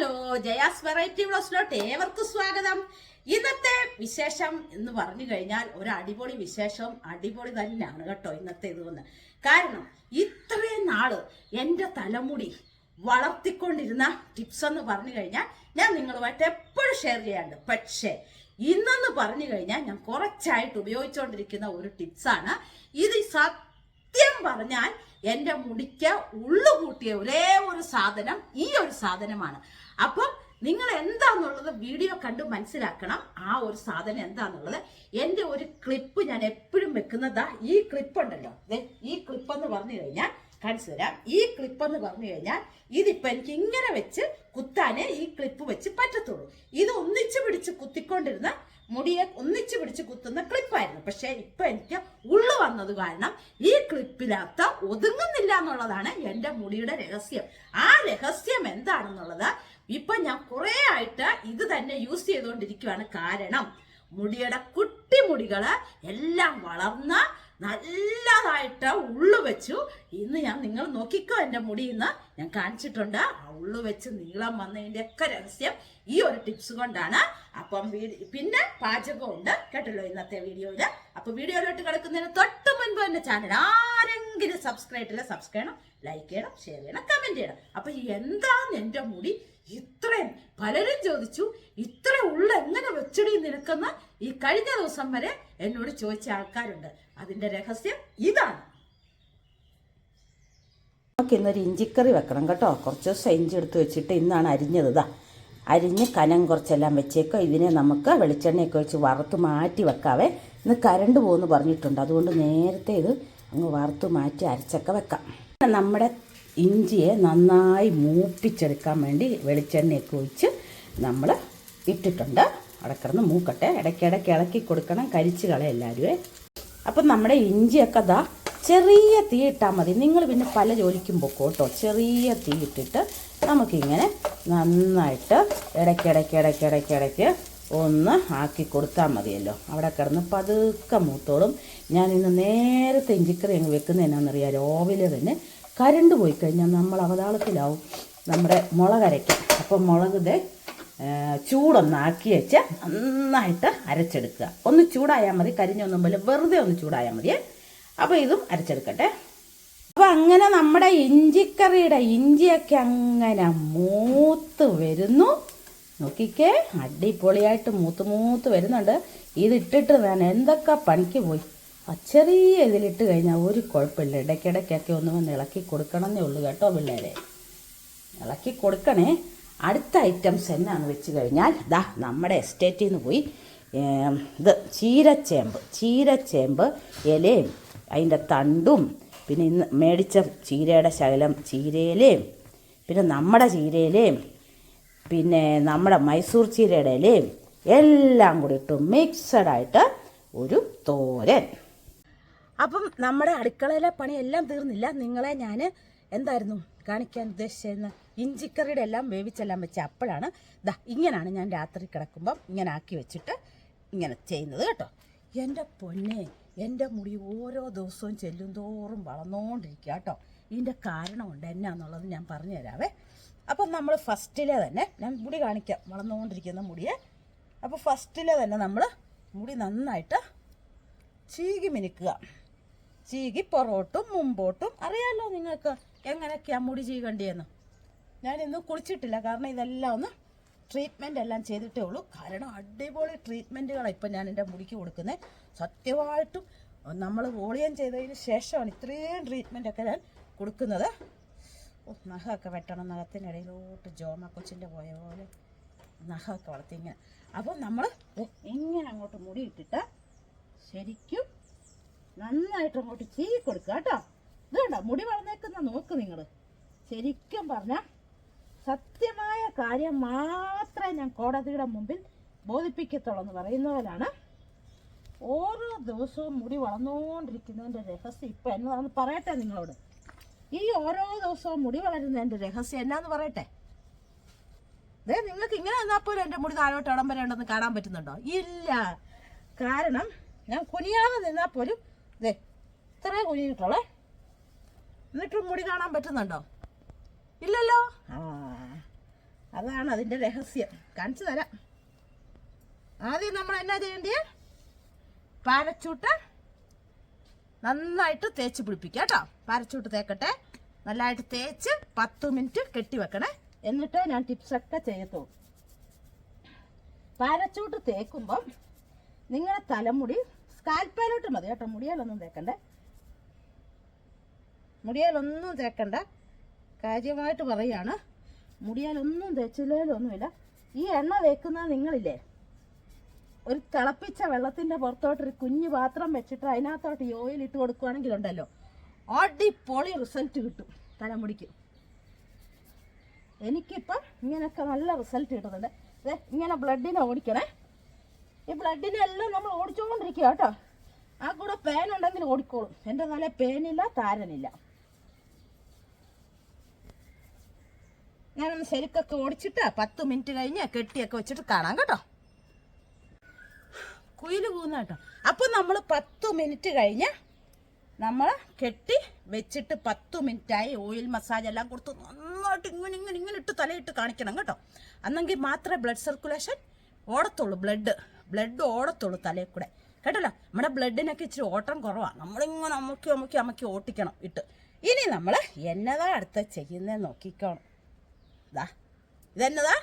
Hello Jaya's variety ബ്ലോസിലോട്ട് ഏവർക്കും സ്വാഗതം. ഇന്നത്തെ വിശേഷം എന്ന് പറഞ്ഞു കഴിഞ്ഞാൽ ഒരു അടിപൊളി വിശേഷം അടിപൊളി തന്നെയാണ് കേട്ടോ ഇന്നത്തെ ഇതുവന്ന് കാരണം ഇത്രയും നാൾ എന്റെ തലമുടി വളർത്തിക്കൊണ്ടിരുന്ന ടിപ്സ് എന്ന് പറഞ്ഞു കഴിഞ്ഞാൽ ഞാൻ നിങ്ങളുമായിട്ട് എപ്പോഴും ഷെയർ ചെയ്യാറുണ്ട്. പക്ഷേ ഇന്നെന്ന് പറഞ്ഞു കഴിഞ്ഞാൽ ഞാൻ കുറച്ചായിട്ട് ഉപയോഗിച്ചുകൊണ്ടിരിക്കുന്ന ഒരു ടിപ്സാണ് ഇത് സത്യം പറഞ്ഞാൽ എന്റെ മുടിക്ക് ഉള്ളു കൂട്ടിയ ഒരേ ഒരു സാധനം ഈ ഒരു സാധനമാണ്. അപ്പം നിങ്ങൾ എന്താന്നുള്ളത് വീഡിയോ കണ്ട് മനസ്സിലാക്കണം. ആ ഒരു സാധനം എന്താന്നുള്ളത്. എന്റെ ഒരു ക്ലിപ്പ് ഞാൻ എപ്പോഴും വെക്കുന്നതാ ഈ ക്ലിപ്പ് ഉണ്ടല്ലോ. ഈ ക്ലിപ്പ് എന്ന് പറഞ്ഞു കഴിഞ്ഞാൽ കാണിച്ചു തരാം. ഈ ക്ലിപ്പ് എന്ന് പറഞ്ഞു കഴിഞ്ഞാൽ ഇതിപ്പോ എനിക്ക് ഇങ്ങനെ വെച്ച് കുത്താനേ ഈ ക്ലിപ്പ് വെച്ച് പറ്റത്തുള്ളൂ. ഇത് ഒന്നിച്ച് പിടിച്ച് കുത്തിക്കൊണ്ടിരുന്ന മുടിയെ ഒന്നിച്ച് പിടിച്ച് കുത്തുന്ന ക്ലിപ്പായിരുന്നു പക്ഷെ ഇപ്പൊ എനിക്ക് ഉള്ളു വന്നത് കാരണം ഈ ക്ലിപ്പിനകത്ത് ഒതുങ്ങുന്നില്ല എന്നുള്ളതാണ് എന്റെ മുടിയുടെ രഹസ്യം. ആ രഹസ്യം എന്താണെന്നുള്ളത് ഇപ്പൊ ഞാൻ കുറെ ആയിട്ട് ഇത് തന്നെ യൂസ് ചെയ്തുകൊണ്ടിരിക്കുകയാണ് കാരണം മുടിയുടെ കുട്ടി മുടികൾ എല്ലാം വളർന്ന് നല്ലതായിട്ട് ഉള്ളു വെച്ചു. ഇന്ന് ഞാൻ നിങ്ങൾ നോക്കിക്കോ എന്റെ മുടി ഞാൻ കാണിച്ചിട്ടുണ്ട്. ആ ഉള്ളു വെച്ച് നീളം വന്നതിന്റെ ഒക്കെ രഹസ്യം ഈ ഒരു ടിപ്സ് കൊണ്ടാണ്. അപ്പം പിന്നെ പാചകമുണ്ട് കേട്ടല്ലോ ഇന്നത്തെ വീഡിയോയിൽ അപ്പൊ വീഡിയോയിലോട്ട് കിടക്കുന്നതിന് തൊട്ട് മുൻപ് എന്റെ ചാനൽ ആരെങ്കിലും സബ്സ്ക്രൈബ് ചെയ്യില്ല സബ്സ്ക്രൈബ് ചെയ്യണം ലൈക്ക് ചെയ്യണം ഷെയർ ചെയ്യണം കമന്റ് ചെയ്യണം. അപ്പൊ എന്താണ് എന്റെ മുടി ഇത്രയും പലരും ചോദിച്ചു ഇത്ര ഉള്ള എങ്ങനെ വെച്ചടി നിൽക്കുന്ന ഈ കഴിഞ്ഞ ദിവസം വരെ എന്നോട് ചോദിച്ച ആൾക്കാരുണ്ട്. അതിന്റെ രഹസ്യം ഇതാണ്. നമുക്ക് ഇന്നൊരു ഇഞ്ചിക്കറി വെക്കണം കേട്ടോ. കുറച്ച് ദിവസം ഇഞ്ചി എടുത്ത് വെച്ചിട്ട് ഇന്നാണ് അരിഞ്ഞത്. ഇതാ അരിഞ്ഞ് കനം കുറച്ചെല്ലാം വെച്ചേക്കോ. ഇതിനെ നമുക്ക് വെളിച്ചെണ്ണയൊക്കെ വെച്ച് വറുത്ത് മാറ്റി വെക്കാവേ. ഇന്ന് കരണ്ട് പോകുമെന്ന് പറഞ്ഞിട്ടുണ്ട്. അതുകൊണ്ട് നേരത്തെ ഇത് അങ്ങ് വറുത്ത് മാറ്റി അരച്ചൊക്കെ വെക്കാം. നമ്മുടെ ഇഞ്ചിയെ നന്നായി മൂപ്പിച്ചെടുക്കാൻ വേണ്ടി വെളിച്ചെണ്ണയൊക്കെ ഒഴിച്ച് നമ്മൾ ഇട്ടിട്ടുണ്ട്. അടക്കിടന്ന് മൂക്കട്ടെ. ഇടയ്ക്കിടയ്ക്ക് ഇളക്കി കൊടുക്കണം. കരിച്ച് കളയും എല്ലാവരുമേ. അപ്പം നമ്മുടെ ഇഞ്ചിയൊക്കെ ദാ ചെറിയ തീ ഇട്ടാൽ മതി. നിങ്ങൾ പിന്നെ പല ജോലിക്കും പൊക്കോട്ടോ. ചെറിയ തീ ഇട്ടിട്ട് നമുക്കിങ്ങനെ നന്നായിട്ട് ഇടയ്ക്കിടയ്ക്ക് ഇടയ്ക്കിടയ്ക്ക് ഇടയ്ക്ക് ഒന്ന് ആക്കി കൊടുത്താൽ മതിയല്ലോ. അവിടെ കിടന്ന് പതുക്കെ മൂത്തോളും. ഞാൻ ഇന്ന് നേരത്തെ ഇഞ്ചിക്കറി അങ്ങ് വെക്കുന്നതിനാണെന്നറിയാം ഓവിലെ തന്നെ കരണ്ട് പോയി കഴിഞ്ഞാൽ നമ്മൾ അവതാളത്തിലാവും നമ്മുടെ മുളക് അരയ്ക്കും അപ്പം മുളക് ദേ ചൂടൊന്ന് ആക്കി വെച്ച് നന്നായിട്ട് അരച്ചെടുക്കുക. ഒന്ന് ചൂടായാൽ മതി കരിഞ്ഞൊന്നും പോലെ വെറുതെ ഒന്ന് ചൂടായാൽ മതിയേ. അപ്പോൾ ഇതും അരച്ചെടുക്കട്ടെ. അപ്പോൾ അങ്ങനെ നമ്മുടെ ഇഞ്ചിക്കറിയുടെ ഇഞ്ചിയൊക്കെ അങ്ങനെ മൂത്ത് വരുന്നു. നോക്കിക്കേ അടിപൊളിയായിട്ട് മൂത്ത് മൂത്ത് വരുന്നുണ്ട്. ഇതിട്ടിട്ട് ഞാൻ എന്തൊക്കെ പണിക്ക് പോയി. ചെറിയ ഇതിലിട്ട് കഴിഞ്ഞാൽ ഒരു കുഴപ്പമില്ല. ഇടയ്ക്കിടയ്ക്കൊക്കെ ഒന്ന് വന്ന് ഇളക്കി കൊടുക്കണമെന്നേ ഉള്ളൂ കേട്ടോ പിള്ളേരെ. ഇളക്കി കൊടുക്കണേ. അടുത്ത ഐറ്റംസ് എന്നാന്ന് വെച്ച് കഴിഞ്ഞാൽ ദാ നമ്മുടെ എസ്റ്റേറ്റിൽ നിന്ന് പോയി ഇത് ചീരച്ചേമ്പ്. ചീരച്ചേമ്പ് ഇലയും അതിന്റെ തണ്ടും പിന്നെ ഇന്ന് മേടിച്ച ചീരയുടെ ശകലം ചീരയിലയും പിന്നെ നമ്മുടെ ചീരയിലയും പിന്നെ നമ്മുടെ മൈസൂർ ചീരയുടെ ഇലയും എല്ലാം കൂടി ഇട്ട് മിക്സഡായിട്ട് ഒരു തോരൻ. അപ്പം നമ്മുടെ അടുക്കളയിലെ പണിയെല്ലാം തീർന്നില്ല. നിങ്ങളെ ഞാൻ എന്തായിരുന്നു കാണിക്കാൻ ഉദ്ദേശിച്ചിരുന്ന ഇഞ്ചിക്കറിയുടെ എല്ലാം വേവിച്ചെല്ലാം വെച്ച അപ്പോഴാണ്. ദാ ഇങ്ങനെയാണ് ഞാൻ രാത്രി കിടക്കുമ്പം ഇങ്ങനെ ആക്കി വെച്ചിട്ട് ഇങ്ങനെ ചെയ്യുന്നത് കേട്ടോ. എന്റെ പൊന്നെ എന്റെ മുടി ഓരോ ദിവസവും ചെല്ലും തോറും വളർന്നുകൊണ്ടിരിക്കുക കേട്ടോ ഇതിന്റെ കാരണമുണ്ട് എന്നാന്നുള്ളത് ഞാൻ പറഞ്ഞു തരാവേ. അപ്പം നമ്മൾ ഫസ്റ്റിലെ തന്നെ ഞാൻ മുടി കാണിക്കാം വളർന്നുകൊണ്ടിരിക്കുന്ന മുടിയെ. അപ്പോൾ ഫസ്റ്റിലെ തന്നെ നമ്മൾ മുടി നന്നായിട്ട് ചീകി മിനുക്കുക. ചീകി പുറകോട്ടും മുമ്പോട്ടും. അറിയാലോ നിങ്ങൾക്ക് എങ്ങനെയൊക്കെയാ മുടി ചീകണ്ടിയെന്ന്. ഞാൻ കുളിച്ചിട്ടില്ല. കാരണം ഇതെല്ലാം ഒന്ന് ട്രീറ്റ്മെന്റ് എല്ലാം ചെയ്തിട്ടേ ഉള്ളൂ. കാരണം അടിപൊളി ട്രീറ്റ്മെന്റുകളാണ് ഇപ്പം ഞാൻ എന്റെ മുടിക്ക് കൊടുക്കുന്നത്. സത്യമായിട്ടും നമ്മൾ വോളിയം ചെയ്തതിന് ശേഷമാണ് ഇത്രയും ട്രീറ്റ്മെന്റൊക്കെ ഞാൻ കൊടുക്കുന്നത്. നഖമൊക്കെ വെട്ടണം. നഖത്തിനിടയിലോട്ട് ജോമ കൊച്ചിന്റെ പോയ പോലെ നഖമൊക്കെ വളർത്തി ഇങ്ങനെ. അപ്പോൾ നമ്മൾ ഇങ്ങനെ അങ്ങോട്ട് മുടി ഇട്ടിട്ട് ശരിക്കും നന്നായിട്ട് അങ്ങോട്ട് ചീ കൊടുക്കുക കേട്ടോ. ഇത് കണ്ടോ? മുടി വളർന്നേക്കുന്ന നോക്ക് നിങ്ങൾ ശരിക്കും പറഞ്ഞ സത്യമായ കാര്യം മാത്രമേ ഞാൻ കോടതിയുടെ മുമ്പിൽ ബോധിപ്പിക്കത്തുള്ളൂ എന്ന് പറയുന്ന ഓരോ ദിവസവും മുടി വളർന്നുകൊണ്ടിരിക്കുന്നതിന്റെ രഹസ്യം ഇപ്പം എന്നതാണെന്ന് പറയട്ടെ നിങ്ങളോട്. ഈ ഓരോ ദിവസവും മുടി വളരുന്നതിന്റെ രഹസ്യം എന്നാന്ന് പറയട്ടെ. ദേ നിങ്ങൾക്ക് ഇങ്ങനെ വന്നാൽ പോലും എന്റെ മുടി താഴോട്ട് ഇടം വരെ ഉണ്ടെന്ന് കാണാൻ പറ്റുന്നുണ്ടോ? ഇല്ല. കാരണം ഞാൻ കുനിയാതെ നിന്നാൽ പോലും ദേ ഇത്രയും കുഞ്ഞിട്ടുള്ളേ എന്നിട്ടും മുടി കാണാൻ പറ്റുന്നുണ്ടോ? ഇല്ലല്ലോ? ആ അതാണ് അതിന്റെ രഹസ്യം. കാണിച്ചു തരാം. ആദ്യം നമ്മൾ എന്നാ ചെയ്യേണ്ടത് പാരച്ചൂട്ട് നന്നായിട്ട് തേച്ച് പിടിപ്പിക്കുക കേട്ടോ. പാരച്ചൂട്ട് തേക്കട്ടെ. നല്ലതായിട്ട് തേച്ച് പത്ത് മിനിറ്റ് കെട്ടി വെക്കണേ. എന്നിട്ട് ഞാൻ ടിപ്സൊക്കെ ചെയ്യത്തുള്ളൂ. പാരച്ചൂട്ട് തേക്കുമ്പം നിങ്ങളുടെ തലമുടി സ്കാൽപ്പയിലോട്ട് മതി കേട്ടോ. മുടിയാലൊന്നും തേക്കണ്ടേ. മുടിയാലൊന്നും തേക്കണ്ട. കാര്യമായിട്ട് പറയാണ്. മുടിയാലൊന്നും തേച്ചില്ലേലൊന്നുമില്ല. ഈ എണ്ണ തേക്കുന്ന നിങ്ങളില്ലേ ഒരു തിളപ്പിച്ച വെള്ളത്തിന്റെ പുറത്തോട്ടൊരു കുഞ്ഞു പാത്രം വെച്ചിട്ട് അതിനകത്തോട്ട് ഈ ഓയിൽ ഇട്ട് കൊടുക്കുകയാണെങ്കിലുണ്ടല്ലോ അടിപൊളി റിസൾട്ട് കിട്ടും തലമുടിക്ക്. എനിക്കിപ്പം ഇങ്ങനെയൊക്കെ നല്ല റിസൾട്ട് കിട്ടുന്നുണ്ട്. ഇങ്ങനെ ബ്ലഡിനെ ഓടിക്കണേ. ഈ ബ്ലഡിനെല്ലാം നമ്മൾ ഓടിച്ചുകൊണ്ടിരിക്കുക കേട്ടോ. ആ കൂടെ പേൻ ഉണ്ടെങ്കിൽ ഓടിക്കോളും. എന്റെ നല്ല പേനില്ല താരനില്ല. ഞാനൊന്ന് ശരിക്കൊക്കെ ഓടിച്ചിട്ട് പത്ത് മിനിറ്റ് കഴിഞ്ഞ് കെട്ടിയൊക്കെ വെച്ചിട്ട് കാണാം കേട്ടോ. കുയിൽ പോകുന്ന കേട്ടോ. അപ്പം നമ്മൾ പത്ത് മിനിറ്റ് കഴിഞ്ഞ് നമ്മൾ കെട്ടി വെച്ചിട്ട് പത്ത് മിനിറ്റായി ഓയിൽ മസാജ് എല്ലാം കൊടുത്ത് നന്നായിട്ട് ഇങ്ങനെ ഇങ്ങനെ ഇങ്ങനെ ഇട്ട് തലയിട്ട് കാണിക്കണം കേട്ടോ. അന്നെങ്കിൽ മാത്രമേ ബ്ലഡ് സർക്കുലേഷൻ ഓടത്തുള്ളൂ ബ്ലഡ് ബ്ലഡ് ഓടത്തുള്ളൂ തലയിൽ കൂടെ. കേട്ടല്ലോ? നമ്മുടെ ബ്ലഡിനൊക്കെ ഇച്ചിരി ഓട്ടം കുറവാണ് നമ്മളിങ്ങനെ അമുക്കി അമുക്കി അമുക്കി ഓട്ടിക്കണം ഇട്ട്. ഇനി നമ്മൾ എന്നതാ അടുത്ത ചെയ്യുന്നത് നോക്കിക്കോണം. ഇതാ ഇതെന്നതാ?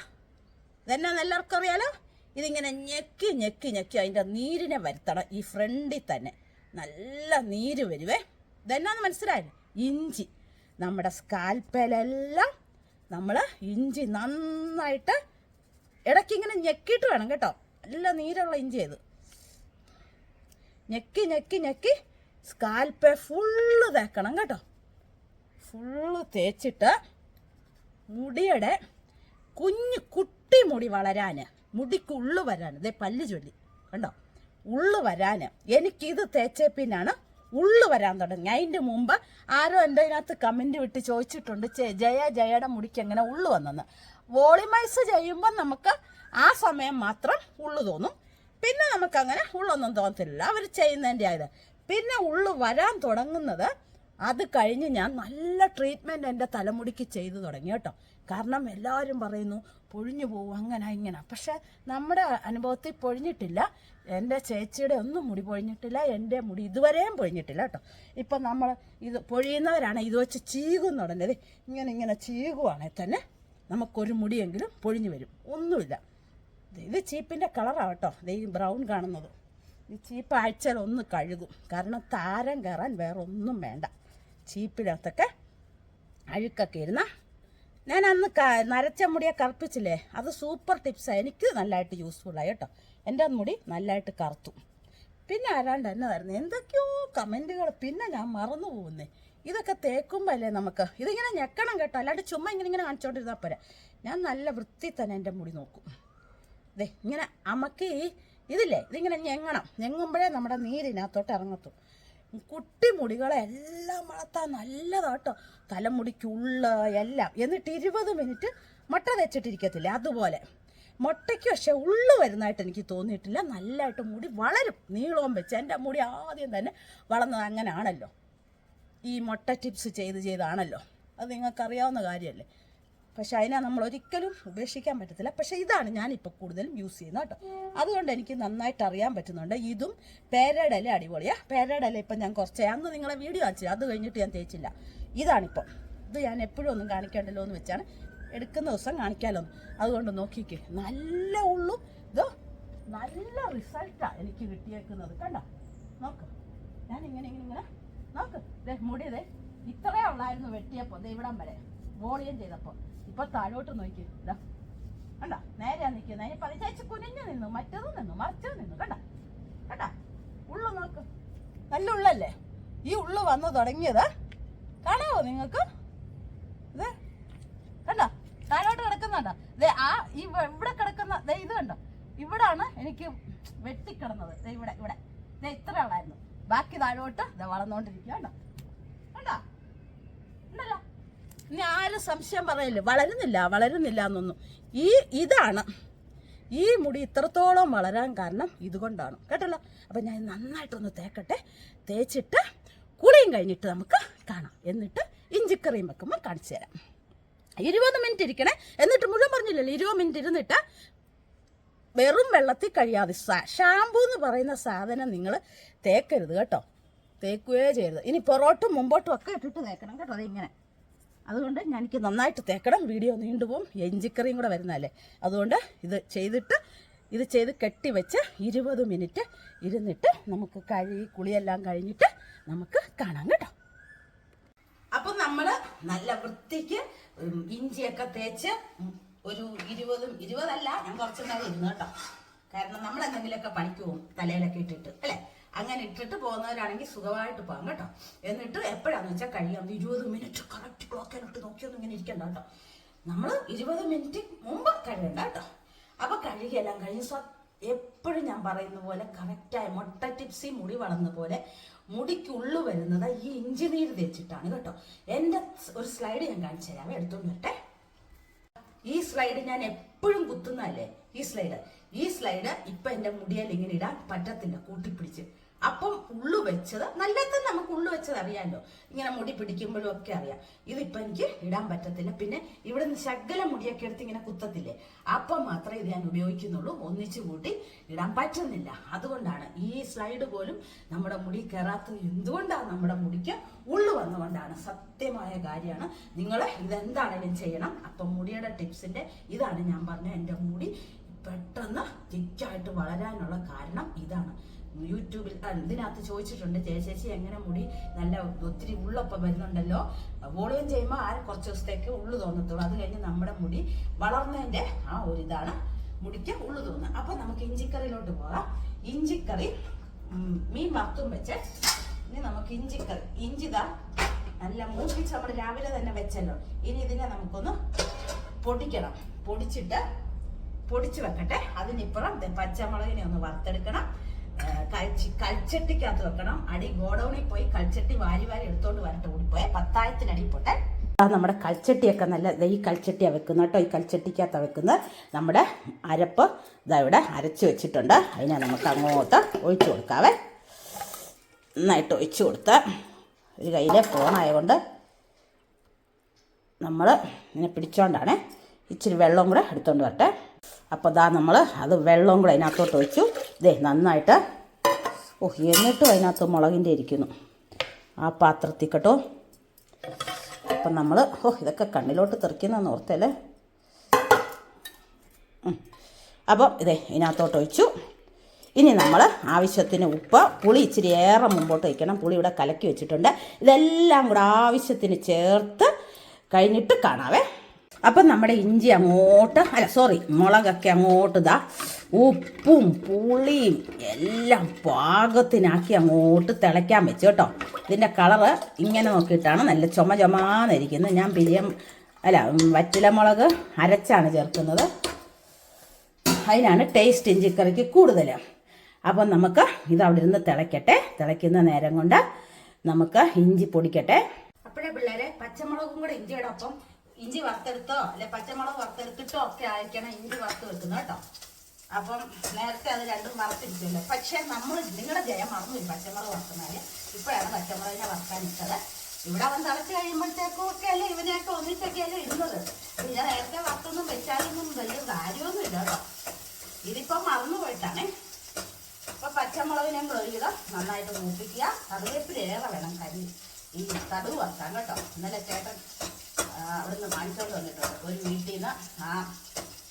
ഇതെന്നാന്ന് എല്ലാവർക്കും അറിയാലോ? ഇതിങ്ങനെ ഞെക്കി ഞെക്കി ഞെക്കി അതിന്റെ നീരിനെ വരുത്തണം. ഈ ഫ്രണ്ടിൽ തന്നെ നല്ല നീര് വരുവേ. ഇതെന്നാന്ന് മനസ്സിലായില്ലേ? ഇഞ്ചി. നമ്മുടെ സ്കാൽപ്പേലെല്ലാം നമ്മൾ ഇഞ്ചി നന്നായിട്ട് ഇടയ്ക്ക് ഇങ്ങനെ ഞെക്കിയിട്ട് വേണം കേട്ടോ. നല്ല നീരുള്ള ഇഞ്ചി ഇത്. ഞെക്കി ഞെക്കി ഞെക്കി. സ്കാൽപ്പെ ഫുള്ള് തേക്കണം കേട്ടോ. ഫുള്ള് തേച്ചിട്ട് മുടിയുടെ കുഞ്ഞു കുട്ടി മുടി വളരാൻ മുടിക്ക് ഉള്ളു വരാൻ ഇതേ പല്ല് ചൊല്ലി. കണ്ടോ? ഉള്ളു വരാൻ എനിക്കിത് തേച്ചേ പിന്നാണ് ഉള്ളു വരാൻ തുടങ്ങി. അതിന്റെ മുമ്പ് ആരോ എന്റെ അതിനകത്ത് കമന്റ് വിട്ട് ചോദിച്ചിട്ടുണ്ട് "ചെ- ജയ ജയയുടെ മുടിക്ക് എങ്ങനെ ഉള്ളു വന്നെന്ന്? വോളിമൈസ് ചെയ്യുമ്പോൾ നമുക്ക് ആ സമയം മാത്രം ഉള്ളു തോന്നും. പിന്നെ നമുക്കങ്ങനെ ഉള്ളൊന്നും തോന്നത്തില്ല. അവർ ചെയ്യുന്നതിന്റെ ആയത്. പിന്നെ ഉള്ളു വരാൻ തുടങ്ങുന്നത് അത് കഴിഞ്ഞ് ഞാൻ നല്ല ട്രീറ്റ്മെന്റ് എന്റെ തലമുടിക്ക് ചെയ്തു തുടങ്ങി കേട്ടോ. കാരണം എല്ലാവരും പറയുന്നു പൊഴിഞ്ഞു പോകും അങ്ങനെ ഇങ്ങനെ. പക്ഷെ നമ്മുടെ അനുഭവത്തിൽ പൊഴിഞ്ഞിട്ടില്ല. എന്റെ ചേച്ചിയുടെ ഒന്നും മുടി പൊഴിഞ്ഞിട്ടില്ല. എന്റെ മുടി ഇതുവരെയും പൊഴിഞ്ഞിട്ടില്ല കേട്ടോ. ഇപ്പം നമ്മൾ ഇത് പൊഴിയുന്നവരാണ്. ഇത് വെച്ച് ചീകുന്നുടനെ ഇങ്ങനെ ഇങ്ങനെ ചീകുവാണെങ്കിൽ തന്നെ നമുക്കൊരു മുടിയെങ്കിലും പൊഴിഞ്ഞു വരും. ഒന്നുമില്ല. ഇത് ചീപ്പിന്റെ കളറാണ് കേട്ടോ. ഈ ബ്രൗൺ കാണുന്നത്. ഈ ചീപ്പ് ആഴ്ചയിൽ ഒന്ന് കഴുകും. കാരണം താരം കയറാൻ വേറെ ഒന്നും വേണ്ട. ചീപ്പിനകത്തൊക്കെ അഴുക്കൊക്കെ ഇരുന്ന. ഞാൻ അന്ന് ക നരച്ച മുടിയെ കറുപ്പിച്ചില്ലേ? അത് സൂപ്പർ ടിപ്സാണ് എനിക്ക് നല്ലതായിട്ട് യൂസ്ഫുള്ളായി കേട്ടോ. എന്റെ മുടി നല്ലതായിട്ട് കറുത്തു. പിന്നെ ആരാണ്ട് എന്നതായിരുന്നു എന്തൊക്കെയോ കമന്റുകൾ പിന്നെ ഞാൻ മറന്നു പോകുന്നേ. ഇതൊക്കെ തേക്കുമ്പോൾ അല്ലേ നമുക്ക്? ഇതിങ്ങനെ ഞെക്കണം കേട്ടോ. അല്ലാണ്ട് ചുമ്മാ ഇങ്ങനെ ഇങ്ങനെ കാണിച്ചോണ്ടിരുന്നാൽ പോരാ. ഞാൻ നല്ല വൃത്തി തന്നെ എന്റെ മുടി നോക്കും. ദേ ഇങ്ങനെ അമക്കി ഇതില്ലേ ഇതിങ്ങനെ ഞെങ്ങണം. ഞെങ്ങുമ്പോഴേ നമ്മുടെ നീരിനകത്തോട്ട് ഇറങ്ങത്തു കുട്ടി മുടികളെ എല്ലാം വളർത്താൻ നല്ലതാട്ടോ. തലമുടിക്കുള്ള എല്ലാം. എന്നിട്ട് ഇരുപത് മിനിറ്റ് മുട്ട തേച്ചിട്ടിരിക്കത്തില്ലേ അതുപോലെ. മുട്ടയ്ക്ക് പക്ഷെ ഉള്ളു വരുന്നതായിട്ട് എനിക്ക് തോന്നിയിട്ടില്ല. നല്ലതായിട്ട് മുടി വളരും. നീളവും വെച്ച് എന്റെ മുടി ആദ്യം തന്നെ വളർന്നത് അങ്ങനെയാണല്ലോ ഈ മുട്ട ടിപ്സ് ചെയ്ത് ചെയ്താണല്ലോ. അത് നിങ്ങൾക്കറിയാവുന്ന കാര്യമല്ലേ. പക്ഷെ അതിനെ നമ്മൾ ഒരിക്കലും ഉപേക്ഷിക്കാൻ പറ്റത്തില്ല. പക്ഷെ ഇതാണ് ഞാനിപ്പോൾ കൂടുതലും യൂസ് ചെയ്യുന്നത് കേട്ടോ. അതുകൊണ്ട് എനിക്ക് നന്നായിട്ട് അറിയാൻ പറ്റുന്നുണ്ട്. ഇതും പേരടല അടിപൊളിയാ. പേരടല ഇപ്പം ഞാൻ കുറച്ച് അന്ന് നിങ്ങളെ വീഡിയോ കാണിച്ചു അത് കഴിഞ്ഞിട്ട് ഞാൻ തേച്ചില്ല. ഇതാണിപ്പോൾ ഇത് ഞാൻ എപ്പോഴും ഒന്നും കാണിക്കണ്ടല്ലോ എന്ന് വെച്ചാണ്. എടുക്കുന്ന ദിവസം കാണിക്കാമല്ലോ അതുകൊണ്ട് നോക്കിക്കേ. നല്ല ഉള്ളു ഇത് നല്ല റിസൾട്ടാണ് എനിക്ക് കിട്ടിയേക്കുന്നത്. കണ്ടോ? നോക്ക്. ഞാൻ ഇങ്ങനെ ഇങ്ങനെ. ഇങ്ങനെ നോക്ക്. ദേ മുടി ദേ. ഇത്രേ ഉള്ളായിരുന്നു വെട്ടിയപ്പോൾ ദേ ഇവിടം വരെ. വോളിയം ചെയ്തപ്പോൾ ഇപ്പൊ താഴോട്ട് നോക്കി. ഇതാ കണ്ട? നേരെയാ നിൽക്കുന്നത് അതിന് പതിച്ചേച്ച് കുനിഞ്ഞു നിന്നു. മറ്റതും നിന്നു. മറിച്ചത് നിന്നു. കണ്ട? കണ്ട? ഉള്ളു നോക്ക്. നല്ല ഉള്ളല്ലേ? ഈ ഉള്ളു വന്നു തുടങ്ങിയത്. കാണാവോ നിങ്ങൾക്ക്? ഇത് കണ്ട? താഴോട്ട് കിടക്കുന്നുണ്ടോ? ദേ ആ ഈ ഇവിടെ കിടക്കുന്ന ദേ ഇത് കണ്ടോ? ഇവിടാണ് എനിക്ക് വെട്ടിക്കിടന്നത്. ദേ ഇവിടെ ഇവിടെ. ദേ ഇത്ര ആളായിരുന്നു. ബാക്കി താഴോട്ട് ദേ വളർന്നുകൊണ്ടിരിക്കുക കണ്ടോ? കണ്ടോ? ഉണ്ടല്ലോ? ഇനി ആരും സംശയം പറയില്ല? വളരുന്നില്ല വളരുന്നില്ല എന്നൊന്നും. ഈ ഇതാണ്. ഈ മുടി ഇത്രത്തോളം വളരാൻ കാരണം ഇതുകൊണ്ടാണ്. കേട്ടല്ലോ? അപ്പം ഞാൻ നന്നായിട്ടൊന്ന് തേക്കട്ടെ. തേച്ചിട്ട് കുളിയും കഴിഞ്ഞിട്ട് നമുക്ക് കാണാം. എന്നിട്ട് ഇഞ്ചിക്കറിയും വെക്കുമ്പോൾ കാണിച്ചു തരാം. ഇരുപത് മിനിറ്റ് ഇരിക്കണേ. എന്നിട്ട് മുഴുവൻ പറഞ്ഞില്ലല്ലോ ഇരുപത് മിനിറ്റ് ഇരുന്നിട്ട് വെറും വെള്ളത്തിൽ കഴിയാതെ ഷാമ്പൂ എന്ന് പറയുന്ന സാധനം നിങ്ങൾ തേക്കരുത് കേട്ടോ. തേക്കുകയേ ചെയ്യരുത്. ഇനി പൊറോട്ടും മുമ്പോട്ടും ഒക്കെ ഇട്ടിട്ട് തേക്കണം കേട്ടോ അതിങ്ങനെ. അതുകൊണ്ട് എനിക്ക് നന്നായിട്ട് തേക്കണം. വീഡിയോ നീണ്ടുപോകും എഞ്ചിക്കറിയും കൂടെ വരുന്നതല്ലേ? അതുകൊണ്ട് ഇത് ചെയ്തിട്ട് ഇത് ചെയ്ത് കെട്ടി വെച്ച് ഇരുപത് മിനിറ്റ് ഇരുന്നിട്ട് നമുക്ക് കഴുകി കുളിയെല്ലാം കഴിഞ്ഞിട്ട് നമുക്ക് കാണാം കേട്ടോ. അപ്പം നമ്മൾ നല്ല വൃത്തിക്ക് ഇഞ്ചിയൊക്കെ തേച്ച് ഒരു ഇരുപതും ഇരുപതല്ല ഞാൻ കുറച്ചു നേരം ഇരുന്നു കേട്ടോ. കാരണം നമ്മൾ എന്തെങ്കിലുമൊക്കെ പണിക്ക് പോകും തലയിലൊക്കെ ഇട്ടിട്ട് അല്ലെ? അങ്ങനെ ഇട്ടിട്ട് പോകുന്നവരാണെങ്കിൽ സുഖമായിട്ട് പോകാം കേട്ടോ. എന്നിട്ട് എപ്പോഴാന്ന് വെച്ചാൽ കഴിയാം. ഇരുപത് മിനിറ്റ് കറക്റ്റ് ക്ലോക്കിലിട്ട് നോക്കിയൊന്നും ഇങ്ങനെ ഇരിക്കണ്ട കേട്ടോ. നമ്മൾ ഇരുപത് മിനിറ്റ് മുമ്പ് കഴിയണ്ട കേട്ടോ. അപ്പൊ കഴുകിയെല്ലാം കഴിഞ്ഞ് എപ്പോഴും ഞാൻ പറയുന്ന പോലെ കറക്റ്റായ മൊട്ട ടിപ്സി മുടി വളർന്ന പോലെ മുടിക്കുള്ളു വരുന്നത് ഈ ഇഞ്ചി നീര് തേച്ചിട്ടാണ് കേട്ടോ. എന്റെ ഒരു സ്ലൈഡ് ഞാൻ കാണിച്ചു തരാം. എടുത്തോണ്ട് വരട്ടെ. ഈ സ്ലൈഡ് ഞാൻ എപ്പോഴും കുത്തുന്നതല്ലേ? ഈ സ്ലൈഡ് ഈ സ്ലൈഡ് ഇപ്പൊ എന്റെ മുടിയിൽ ഇങ്ങനെ ഇടാൻ പറ്റത്തില്ല. കൂട്ടിപ്പിടിച്ച്. അപ്പം ഉള്ളു വെച്ചത് നല്ലത് നമുക്ക് ഉള്ളു വെച്ചത് അറിയാമല്ലോ ഇങ്ങനെ മുടി പിടിക്കുമ്പോഴും ഒക്കെ അറിയാം. ഇതിപ്പോ എനിക്ക് ഇടാൻ പറ്റത്തില്ല. പിന്നെ ഇവിടുന്ന് ശകല മുടിയൊക്കെ എടുത്ത് ഇങ്ങനെ കുത്തത്തില്ലേ? അപ്പം മാത്രമേ ഇത് ഞാൻ ഉപയോഗിക്കുന്നുള്ളൂ. ഒന്നിച്ചു കൂട്ടി ഇടാൻ പറ്റുന്നില്ല. അതുകൊണ്ടാണ് ഈ സ്ലൈഡ് പോലും നമ്മുടെ മുടി കയറാത്തത് എന്തുകൊണ്ടാണ് നമ്മുടെ മുടിക്ക് ഉള്ളു വന്നുകൊണ്ടാണ് സത്യമായ കാര്യമാണ്. നിങ്ങൾ ഇതെന്താണെങ്കിലും ചെയ്യണം. അപ്പം മുടിയുടെ ടിപ്സിന്റെ ഇതാണ് ഞാൻ പറഞ്ഞ എന്റെ മുടി പെട്ടെന്ന് തിക്കായിട്ട് വളരാനുള്ള കാരണം ഇതാണ്. യൂട്യൂബിൽ ഇതിനകത്ത് ചോദിച്ചിട്ടുണ്ട് ജയശേഷി എങ്ങനെ മുടി? നല്ല ഒത്തിരി ഉള്ളൊപ്പം വരുന്നുണ്ടല്ലോ. വോളിയം ചെയ്യുമ്പോൾ ആ കുറച്ച് ദിവസത്തേക്ക് ഉള്ളു തോന്നത്തുള്ളൂ. അത് കഴിഞ്ഞ് നമ്മുടെ മുടി വളർന്നതിന്റെ ആ ഒരു ഇതാണ് മുടിക്ക് ഉള്ളു തോന്നുന്നത്. അപ്പൊ നമുക്ക് ഇഞ്ചിക്കറിയിലോട്ട് പോകാം. ഇഞ്ചിക്കറി മീൻ വറുത്തും വെച്ച് ഇനി നമുക്ക് ഇഞ്ചിക്കറി ഇഞ്ചിതാ നല്ല മൂപ്പിച്ച് നമ്മൾ രാവിലെ തന്നെ വെച്ചല്ലോ. ഇനി ഇതിനെ നമുക്കൊന്ന് പൊടിക്കണം. പൊടിച്ചിട്ട് പൊടിച്ച് വെക്കട്ടെ. അതിനിപ്പുറം പച്ചമുളകിനെ ഒന്ന് വറുത്തെടുക്കണം. കൽച്ചട്ടിക്കകത്ത് വെക്കണം. അടി ഗോഡൌണിൽ പോയി കൽച്ചട്ടി വാരി വാരി എടുത്തോണ്ട് വരട്ടെ. ഓടിപ്പോയെ പത്തായത്തിനടി പോട്ടെ. നമ്മുടെ കൽച്ചട്ടിയൊക്കെ നല്ല ഈ കൽച്ചട്ടിയാണ് വെക്കുന്നത് കേട്ടോ. ഈ കൽച്ചട്ടിക്കകത്താണ് വെക്കുന്നത്. നമ്മുടെ അരപ്പ് ഇതാ ഇവിടെ അരച്ച് വെച്ചിട്ടുണ്ട്. അതിനെ നമുക്ക് അങ്ങോട്ട് ഒഴിച്ചു കൊടുക്കാവേ. നന്നായിട്ട് ഒഴിച്ചു കൊടുത്ത് ഒരു കയ്യിലെ ഫോണായതുകൊണ്ട് നമ്മൾ ഇങ്ങനെ പിടിച്ചോണ്ടാണ് ഇച്ചിരി വെള്ളം കൂടെ എടുത്തോണ്ട് വരട്ടെ. അപ്പോൾ ദാ നമ്മൾ അത് വെള്ളവും കൂടെ അതിനകത്തോട്ട് വെച്ചു ദേ നന്നായിട്ട്. ഓ എന്നിട്ടും അതിനകത്ത് മുളകിന്റെ ഇരിക്കുന്നു. ആ പാത്രത്തിൽ കേട്ടോ. അപ്പം നമ്മൾ ഓ ഇതൊക്കെ കണ്ണിലോട്ട് തെറിക്കുന്നതെന്ന് ഓർത്തല്ലേ. അപ്പം ഇതേ ഇതിനകത്തോട്ട് ഒഴിച്ചു. ഇനി നമ്മൾ ആവശ്യത്തിന് ഉപ്പ് പുളി ഇച്ചിരി ഏറെ മുമ്പോട്ട് വയ്ക്കണം. പുളി ഇവിടെ കലക്കി വെച്ചിട്ടുണ്ട്. ഇതെല്ലാം കൂടെ ആവശ്യത്തിന് ചേർത്ത് കഴിഞ്ഞിട്ട് കാണാവേ. അപ്പം നമ്മുടെ ഇഞ്ചി അങ്ങോട്ട് അല്ല സോറി മുളകൊക്കെ അങ്ങോട്ട് ഇതാ ഉപ്പും പുളിയും എല്ലാം പാകത്തിനാക്കി അങ്ങോട്ട് തിളയ്ക്കാൻ വെച്ചു കേട്ടോ. ഇതിന്റെ കളറ് ഇങ്ങനെ നോക്കിയിട്ടാണ് നല്ല ചുമ ചുമാന്നിരിക്കുന്നത് ഞാൻ പിരിയം അല്ല വറ്റിലമുളക് അരച്ചാണ് ചേർക്കുന്നത്. അതിനാണ് ടേസ്റ്റ് ഇഞ്ചിക്കറിക്ക് കൂടുതൽ അപ്പം നമുക്ക് ഇത് അവിടെ ഇരുന്ന് തിളയ്ക്കട്ടെ. തിളയ്ക്കുന്ന നേരം കൊണ്ട് നമുക്ക് ഇഞ്ചി പൊടിക്കട്ടെ. അപ്പോഴേ പിള്ളേരെ പച്ചമുളകും കൂടെ ഇഞ്ചിയുടെ ഒപ്പം ഇഞ്ചി വറുത്തെടുത്തോ അല്ലെ പച്ചമുളക് വറുത്തെടുത്തിട്ടോ ഒക്കെ ആയിരിക്കണം ഇഞ്ചി വറുത്ത് വെക്കുന്നത് കേട്ടോ. അപ്പം നേരത്തെ അത് രണ്ടും വറുത്തിരിക്കുമല്ലോ. പക്ഷേ നമ്മൾ നിങ്ങളുടെ ജയം മറന്നു പച്ചമുളക് വറുക്കുന്നാൽ ഇപ്പോഴാണ് പച്ചമുളകിനെ വറുക്കാൻ ഇട്ടത്. ഇവിടെ അവൻ തിളച്ച് കഴിയുമ്പോഴത്തേക്കും ഒക്കെ അല്ലേ ഇവനെയൊക്കെ ഒന്നിച്ചൊക്കെ അല്ലേ ഇടുന്നത്. പിന്നെ നേരത്തെ വറുത്തൊന്നും വെച്ചാലൊന്നും വലിയ കാര്യമൊന്നും ഇല്ല കേട്ടോ. ഇതിപ്പം മറന്നു പോയിട്ടാണേ. അപ്പൊ പച്ചമുളകിനെ ഒരു നന്നായിട്ട് മൂപ്പിക്കുക. കറിവേപ്പിലേറെ വേണം കരി ഈ കടുവ് വറുക്കാൻ കേട്ടോ. ഇന്നലെ ചേട്ടൻ അവിടുന്ന് വാങ്ങിച്ചോണ്ട് വന്നിട്ടുണ്ട്. ഒരു വീട്ടിൽ നിന്ന് ആ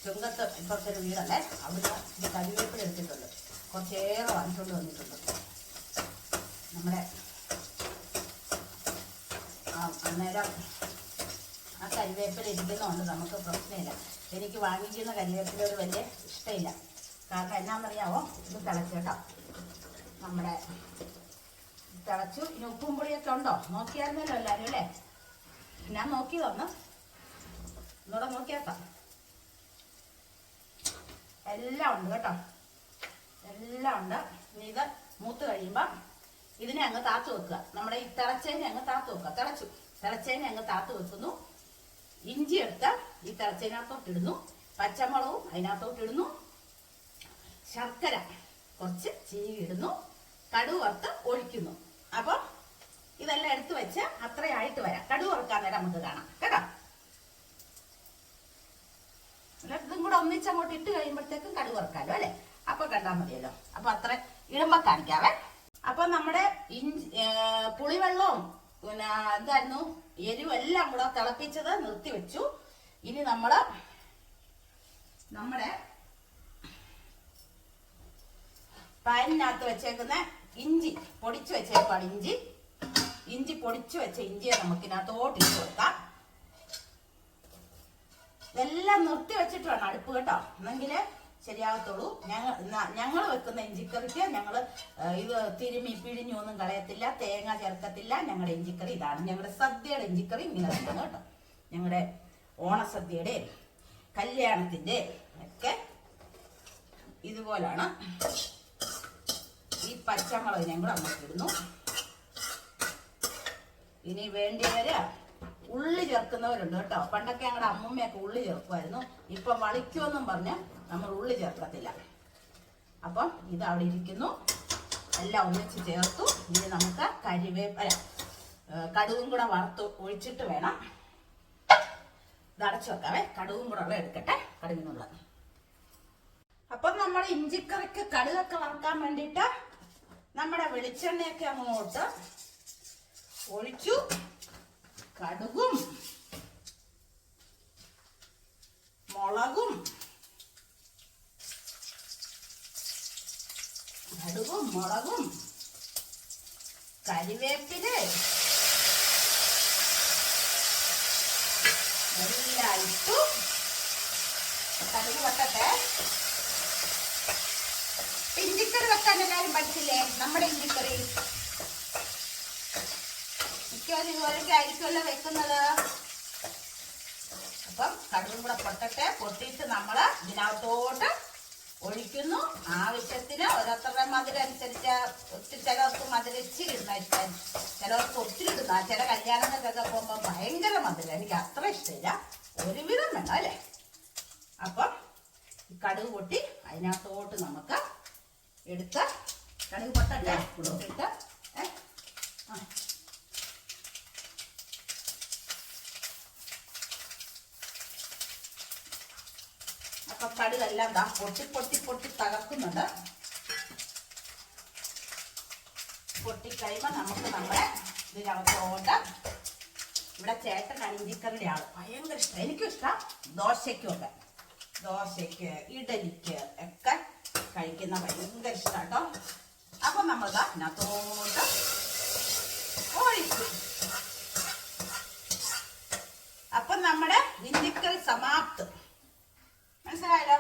ചുങ്കത്ത് ഇപ്പുറത്തൊരു വീടല്ലേ? അവിടുന്ന് ഈ കരിവേപ്പിൽ എടുത്തിട്ടുണ്ട്. കുറച്ചേറെ വാങ്ങിച്ചോണ്ട് വന്നിട്ടുണ്ട്. നമ്മുടെ ആ, അന്നേരം ആ കരിവേപ്പില ഇരിക്കുന്നതുകൊണ്ട് നമുക്ക് പ്രശ്നമില്ല. എനിക്ക് വാങ്ങിക്കുന്ന കരിവേപ്പിലയോട് വലിയ ഇഷ്ടമില്ല. കാരണം എന്നാണെന്നറിയാമോ ഇത് തിളച്ചു കേട്ടോ. നമ്മുടെ തിളച്ചു. ഇനി ഉപ്പും പൊടിയൊക്കെ ഉണ്ടോ? നോക്കിയായിരുന്നല്ലോ എല്ലാവരും അല്ലേ? ഞാൻ നോക്കി തന്നു ഒന്നുകൂടെ നോക്കിയാക്കാം എല്ലാം ഉണ്ട് കേട്ടോ. എല്ലാം ഉണ്ട്. ഇനി ഇത് മൂത്ത് കഴിയുമ്പോൾ ഇതിനെ അങ്ങ് താത്തു വെക്കുക. നമ്മുടെ ഈ തിളച്ചേനെ അങ്ങ് താത്തു വെക്കുക. തിളച്ചു. തിളച്ചേനെ അങ്ങ് താത്തു വെക്കുന്നു. ഇഞ്ചി എടുത്ത് ഈ തിളച്ചതിനകത്തോട്ട് ഇടുന്നു. പച്ചമുളകും അതിനകത്തോട്ട് ഇടുന്നു. ശർക്കര കുറച്ച് ചീവി ഇടുന്നു. കടുവറുത്ത് ഒഴിക്കുന്നു. അപ്പൊ ഇതെല്ലാം എടുത്തു വെച്ച് അത്രയായിട്ട് വരാം. കടു വറുക്കാൻ നേരം നമുക്ക് കാണാം. കേട്ടോ? ഇതും കൂടെ ഒന്നിച്ച് അങ്ങോട്ട് ഇട്ട് കഴിയുമ്പോഴത്തേക്കും കടു വറക്കാലോ അല്ലെ? അപ്പൊ കണ്ടാൽ മതിയല്ലോ. അപ്പൊ അത്ര ഇടുമ്പോ കാണിക്കാവേ. അപ്പൊ നമ്മുടെ ഇഞ്ചി പുളിവെള്ളവും പിന്നെ എന്തായിരുന്നു എരിവും എല്ലാം കൂടെ തിളപ്പിച്ചത് നിർത്തി വെച്ചു. ഇനി നമ്മൾ നമ്മുടെ പാനിനകത്ത് വെച്ചേക്കുന്ന ഇഞ്ചി പൊടിച്ചു വെച്ചേക്കാണ് ഇഞ്ചി. ഇഞ്ചി പൊടിച്ചു വെച്ച ഇഞ്ചിയെ നമുക്ക് ഇതിനകത്തോട്ട് ഇട്ട് കൊടുക്കാം. ഇതെല്ലാം നിർത്തി വെച്ചിട്ട് വേണം അടുപ്പ് കേട്ടോ. എന്നെങ്കിൽ ശരിയാകത്തുള്ളൂ. ഞങ്ങൾ ഞങ്ങൾ വെക്കുന്ന ഇഞ്ചിക്കറിക്ക് ഞങ്ങൾ ഇത് തിരുമി പിഴിഞ്ഞൊന്നും കളയത്തില്ല തേങ്ങ ചേർക്കത്തില്ല. ഞങ്ങളുടെ ഇഞ്ചിക്കറി ഇതാണ്. ഞങ്ങളുടെ സദ്യയുടെ ഇഞ്ചിക്കറി ഇങ്ങനെ വെക്കുന്നത് കേട്ടോ. ഞങ്ങളുടെ ഓണസദ്യയുടെ കല്യാണത്തിന്റെ ഒക്കെ ഇതുപോലാണ്. ഈ പച്ചമുളക് ഞങ്ങൾ അമ്മക്കിടുന്നു ഇനി വേണ്ടിയവര് ഉള്ളി ചേർക്കുന്നവരുണ്ട് കേട്ടോ. പണ്ടൊക്കെ ഞങ്ങളുടെ അമ്മമ്മയൊക്കെ ഉള്ളി ചേർക്കുമായിരുന്നു ഇപ്പൊ വളിക്കുമെന്നും പറഞ്ഞ് നമ്മൾ ഉള്ളി ചേർക്കത്തില്ല. അപ്പം ഇത് അവിടെ ഇരിക്കുന്നു. എല്ലാം ഒന്നിച്ച് ചേർത്തു. ഇനി നമുക്ക് കരിവേപ്പ് കടുവും കൂടെ വറുത്ത് ഒഴിച്ചിട്ട് വേണം. ഇത് അടച്ചു വെക്കാവേ. കടുകും കൂടെ ഉള്ള എടുക്കട്ടെ. കടുകിനുള്ളത്. അപ്പം നമ്മൾ ഇഞ്ചിക്കറിക്ക് കടുകൊക്കെ വറുക്കാൻ വേണ്ടിയിട്ട് നമ്മുടെ വെളിച്ചെണ്ണയൊക്കെ അങ്ങോട്ട് ഒഴിച്ചു കടുകും മുളകും കടുകും മുളകും കരിവേപ്പിൽ എല്ലാം ഇട്ടു കടുക് വട്ടത്തെ ഇഞ്ചിക്കറി വെക്കാൻ എല്ലാവരും പഠിച്ചില്ലേ? നമ്മുടെ ഇഞ്ചിക്കറി. മിക്കവാറും ഇതുപോലൊക്കെ ആയിരിക്കുമല്ലോ വെക്കുന്നത്. അപ്പം കടുകും കൂടെ പൊട്ടട്ടെ. പൊട്ടിയിട്ട് നമ്മൾ ഇതിനകത്തോട്ട് ഒഴിക്കുന്നു. ആവശ്യത്തിന് ഓരോരുത്തരുടെ മധുരം അനുസരിച്ച് ഒത്തിരി ചിലർക്ക് മധുരം ഇച്ചിരി ഇടുന്ന ഇഷ്ടം. ചിലർക്ക് ഒത്തിരി ഇടുന്ന. ചില കല്യാണങ്ങൾക്കൊക്കെ പോകുമ്പോൾ ഭയങ്കര മധുരം. എനിക്ക് അത്ര ഇഷ്ടമില്ല. ഒരുവിധം വേണം അല്ലേ? അപ്പം കടുക് പൊട്ടി അതിനകത്തോട്ട് നമുക്ക് എടുത്ത് കടുക് പൊട്ടട്ടെ? ഇട്ട് ഏ? ആ. അപ്പൊ കടുകെല്ലാം ദാ പൊട്ടി പൊട്ടി പൊട്ടി തകർക്കുന്നുണ്ട്. പൊട്ടിക്കഴിയുമ്പോൾ നമുക്ക് നമ്മുടെ ഇതിനകത്തോട്ട് ഇവിടെ ചേട്ടനാണ് ഇഞ്ചിക്കറിയുടെ ആൾ ഭയങ്കര ഇഷ്ടം. എനിക്കും ഇഷ്ടം. ദോശയ്ക്കും ഒക്കെ ദോശയ്ക്ക് ഇഡലിക്ക് ഒക്കെ കഴിക്കുന്ന ഭയങ്കര ഇഷ്ടം കേട്ടോ. അപ്പം നമ്മൾ ദാ ഇതിനകത്തോട്ട് ഒഴിച്ചു അപ്പൊ നമ്മുടെ ഇഞ്ചിക്കറി സമാപ്ത് മനസ്സിലായല്ലോ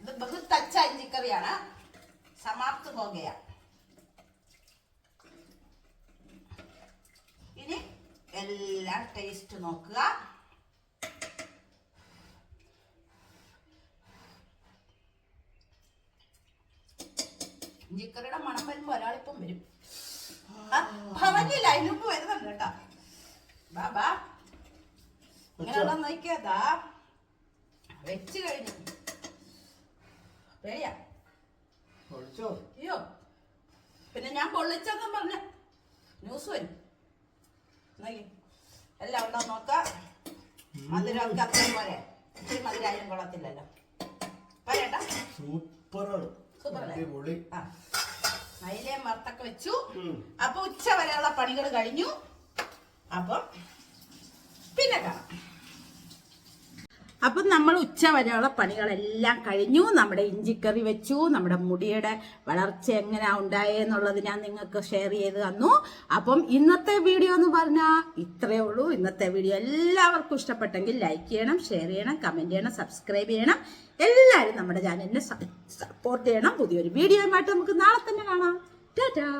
ഇത് ബഹുത് അച്ഛ ഇഞ്ചിക്കറിയാണ് സമാപ്ത് പോകുക ഇനി എല്ലാം ടേസ്റ്റ് നോക്കുക. ഇഞ്ചിക്കറിയുടെ മണം വരുമ്പോ ഒരാളിപ്പം വരും. ഭവനില്ല അതിനുമ്പ് വരുന്നുണ്ട് കേട്ടോ. ബാബാ ഇങ്ങനെയുള്ള നോക്കിയതാ വെച്ച് കഴിഞ്ഞു. പേടിയാ അയ്യോ പിന്നെ ഞാൻ പൊള്ളിച്ചെന്നും പറഞ്ഞ. ന്യൂസ് വരും. എല്ലാം ഉണ്ടോ നോക്ക. മധുരമൊക്കെ അത്രയും പോലെ. ഇത്തിരി മധുരായാലും കൊള്ളത്തില്ലല്ലോ. പറയട്ടാ. സൂപ്പർ സൂപ്പറല്ലേ? ആ. വറുത്തൊക്കെ വെച്ചു. അപ്പൊ ഉച്ച വരെയുള്ള പണികൾ കഴിഞ്ഞു. അപ്പം പിന്നെ കാണാം. അപ്പം നമ്മൾ ഉച്ച വരെയുള്ള പണികളെല്ലാം കഴിഞ്ഞു. നമ്മുടെ ഇഞ്ചിക്കറി വെച്ചു. നമ്മുടെ മുടിയുടെ വളർച്ച എങ്ങനെയാ ഉണ്ടായെന്നുള്ളത് ഞാൻ നിങ്ങൾക്ക് ഷെയർ ചെയ്ത് തന്നു. അപ്പം ഇന്നത്തെ വീഡിയോ എന്ന് പറഞ്ഞാൽ ഇത്രയേ ഉള്ളൂ. ഇന്നത്തെ വീഡിയോ എല്ലാവർക്കും ഇഷ്ടപ്പെട്ടെങ്കിൽ ലൈക്ക് ചെയ്യണം ഷെയർ ചെയ്യണം കമന്റ് ചെയ്യണം സബ്സ്ക്രൈബ് ചെയ്യണം. എല്ലാവരും നമ്മുടെ ചാനലിനെ സപ്പോർട്ട് ചെയ്യണം. പുതിയൊരു വീഡിയോയുമായിട്ട് നമുക്ക് നാളെ തന്നെ കാണാം. ടാറ്റാ.